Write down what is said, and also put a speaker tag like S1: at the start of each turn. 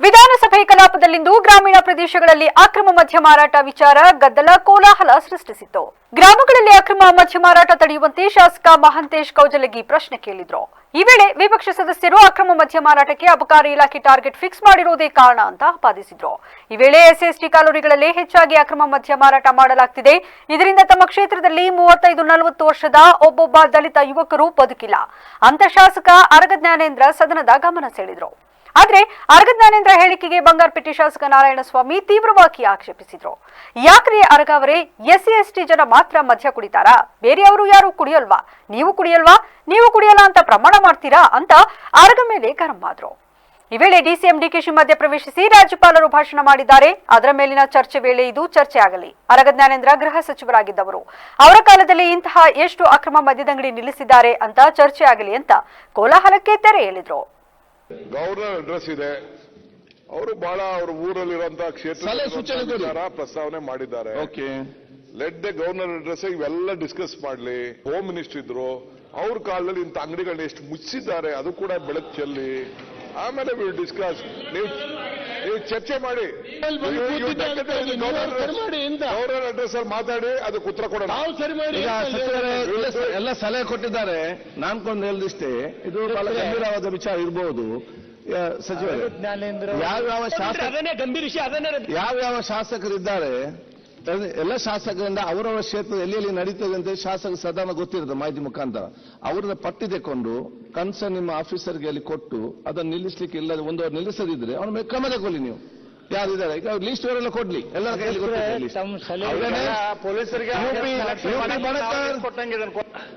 S1: ವಿಧಾನಸಭೆ ಕಲಾಪದಲ್ಲಿಂದು ಗ್ರಾಮೀಣ ಪ್ರದೇಶಗಳಲ್ಲಿ ಅಕ್ರಮ ಮದ್ಯ ಮಾರಾಟ ವಿಚಾರ ಗದ್ದಲ ಕೋಲಾಹಲ ಸೃಷ್ಟಿಸಿತು ಗ್ರಾಮಗಳಲ್ಲಿ ಅಕ್ರಮ ಮದ್ಯ ಮಾರಾಟ ತಡೆಯುವಂತೆ ಶಾಸಕ ಮಹಂತೇಶ್ ಕೌಜಲಗಿ ಪ್ರಶ್ನೆ ಕೇಳಿದ್ರು. ಈ ವೇಳೆ ವಿಪಕ್ಷ ಸದಸ್ಯರು ಅಕ್ರಮ ಮದ್ಯ ಮಾರಾಟಕ್ಕೆ ಅಬಕಾರಿ ಇಲಾಖೆ ಟಾರ್ಗೆಟ್ ಫಿಕ್ಸ್ ಮಾಡಿರುವುದೇ ಕಾರಣ ಅಂತ ಆಪಾದಿಸಿದ್ರು ಈ ವೇಳೆ ಎಸ್ಎಸ್ಟಿ ಕಾಲೋನಿಗಳಲ್ಲಿ ಹೆಚ್ಚಾಗಿ ಅಕ್ರಮ ಮದ್ಯ ಮಾರಾಟ ಮಾಡಲಾಗ್ತಿದೆ. ಇದರಿಂದ ತಮ್ಮ ಕ್ಷೇತ್ರದಲ್ಲಿ ಮೂವತ್ತೈದು, ನಲವತ್ತು ವರ್ಷದ ಒಬ್ಬೊಬ್ಬ ದಲಿತ ಯುವಕರು ಬದುಕಿಲ್ಲ. ಅಂತ ಶಾಸಕ ಅರಗ ಜ್ಞಾನೇಂದ್ರ ಸದನದ ಗಮನ ಸೆಳೆದ್ರು. ಆದ್ರೆ ಅರಗ ಜ್ಞಾನೇಂದ್ರ ಹೇಳಿಕೆಗೆ ಬಂಗಾರಪೇಟೆ ಶಾಸಕ ನಾರಾಯಣಸ್ವಾಮಿ ತೀವ್ರವಾಗಿ ಆಕ್ಷೇಪಿಸಿದ್ರು. ಯಾಕ್ರೆ ಅರಗ ಅವರೇ ಎಸ್ಸಿ ಎಸ್ಟಿ ಜನ ಮಾತ್ರ ಮಧ್ಯ ಕುಡಿತಾರಾ? ಬೇರೆಯವರು ಯಾರು ಕುಡಿಯಲ್ವಾ? ನೀವು ಕುಡಿಯಲ್ವಾ? ನೀವು ಕುಡಿಯಲ್ಲ ಅಂತ ಪ್ರಮಾಣ ಮಾಡ್ತೀರಾ ಅಂತ ಆರಗ ಮೇಲೆ ಗರಂ ಆದ್ರು. ಈ ವೇಳೆ ಡಿಸಿಎಂ ಡಿಕೆಶಿ ಮಧ್ಯ ಪ್ರವೇಶಿಸಿ ರಾಜ್ಯಪಾಲರು ಭಾಷಣ ಮಾಡಿದ್ದಾರೆ. ಅದರ ಮೇಲಿನ ಚರ್ಚೆ ವೇಳೆ ಇದು ಚರ್ಚೆ ಆಗಲಿ. ಅರಗ ಜ್ಞಾನೇಂದ್ರ ಗೃಹ ಸಚಿವರಾಗಿದ್ದವರು. ಅವರ ಕಾಲದಲ್ಲಿ ಇಂತಹ ಎಷ್ಟು ಅಕ್ರಮ ಮದ್ಯದಂಗಡಿ ನಿಲ್ಲಿಸಿದ್ದಾರೆ ಅಂತ ಚರ್ಚೆ ಆಗಲಿ ಅಂತ ಕೋಲಾಹಲಕ್ಕೆ ತೆರೆ ಎಳೆದ್ರು.
S2: ಗವರ್ನರ್ ಅಡ್ರೆಸ್ ಇದೆ. ಅವರು ಬಹಳ ಅವ್ರ ಊರಲ್ಲಿರುವಂತಹ ಕ್ಷೇತ್ರ
S3: ಸಲಹೆ ಸೂಚನೆ ಕೊಡಿ.
S2: ವಿಚಾರ ಪ್ರಸ್ತಾವನೆ ಮಾಡಿದ್ದಾರೆ.
S3: Okay.
S2: Let the governor address ಇವೆಲ್ಲ ಡಿಸ್ಕಸ್ ಮಾಡ್ಲಿ. ಹೋಮ್ ಮಿನಿಸ್ಟರ್ ಇದ್ರು ಅವ್ರ ಕಾಲದಲ್ಲಿ ಇಂಥ ಅಂಗಡಿಗಳನ್ನ ಎಷ್ಟು ಮುಚ್ಚಿದ್ದಾರೆ ಅದು ಕೂಡ ಬೆಳಕು ಚೆಲ್ಲಿ ಆಮೇಲೆ ವಿಲ್ ಡಿಸ್ಕಸ್ ನೀವು ನೀವು ಚರ್ಚೆ ಮಾಡಿ. ಗವರ್ನರ್ ಅಡ್ರೆಸ್ ಅಲ್ಲಿ ಮಾತಾಡಿ ಅದಕ್ಕೆ ಉತ್ತರ ಕೊಡೋಣ.
S4: ಎಲ್ಲ ಸಲಹೆ ಕೊಟ್ಟಿದ್ದಾರೆ. ನಾನ್ಕೊಂಡು ಹೇಳ್ದಿಷ್ಟೇ ಇದು ಬಹಳ ಗಂಭೀರವಾದ ವಿಚಾರ ಇರಬಹುದು ಸಚಿವರು ಯಾವ ಯಾವ ಶಾಸಕ
S3: ಅದನ್ನೇ ಯಾವ
S4: ಯಾವ್ಯಾವ ಶಾಸಕರಿದ್ದಾರೆ? ಎಲ್ಲ ಶಾಸಕರಿಂದ ಅವರವರ ಕ್ಷೇತ್ರ ಎಲ್ಲೆಲ್ಲಿ ಎಲ್ಲಿ ನಡೀತದೆ ಅಂತ ಶಾಸಕ ಸದಾನ ಗೊತ್ತಿರುತ್ತೆ ಮಾಹಿತಿ ಮುಖಾಂತರ. ಅವ್ರನ್ನ ಪಟ್ಟಿ ತೆಕೊಂಡು ಕನ್ಸರ್ನ್ ನಿಮ್ಮ ಆಫೀಸರ್ಗೆ ಅಲ್ಲಿ ಕೊಟ್ಟು ಅದನ್ನು ನಿಲ್ಲಿಸ್ಲಿಕ್ಕೆ ಇಲ್ಲ ಒಂದು ಅವ್ರು ನಿಲ್ಲಿಸದಿದ್ರೆ ಅವ್ರ ಮೇಲೆ ಕ್ರಮ ತಗೊಳ್ಳಿ ನೀವು. ಯಾರಿದ್ದಾರೆ? ಈಗ ಲೀಸ್ಟ್ ಅವರೆಲ್ಲ ಕೊಡ್ಲಿ. ಎಲ್ಲರ ಕೈಯಲ್ಲಿ
S5: ಪೊಲೀಸರಿಗೆ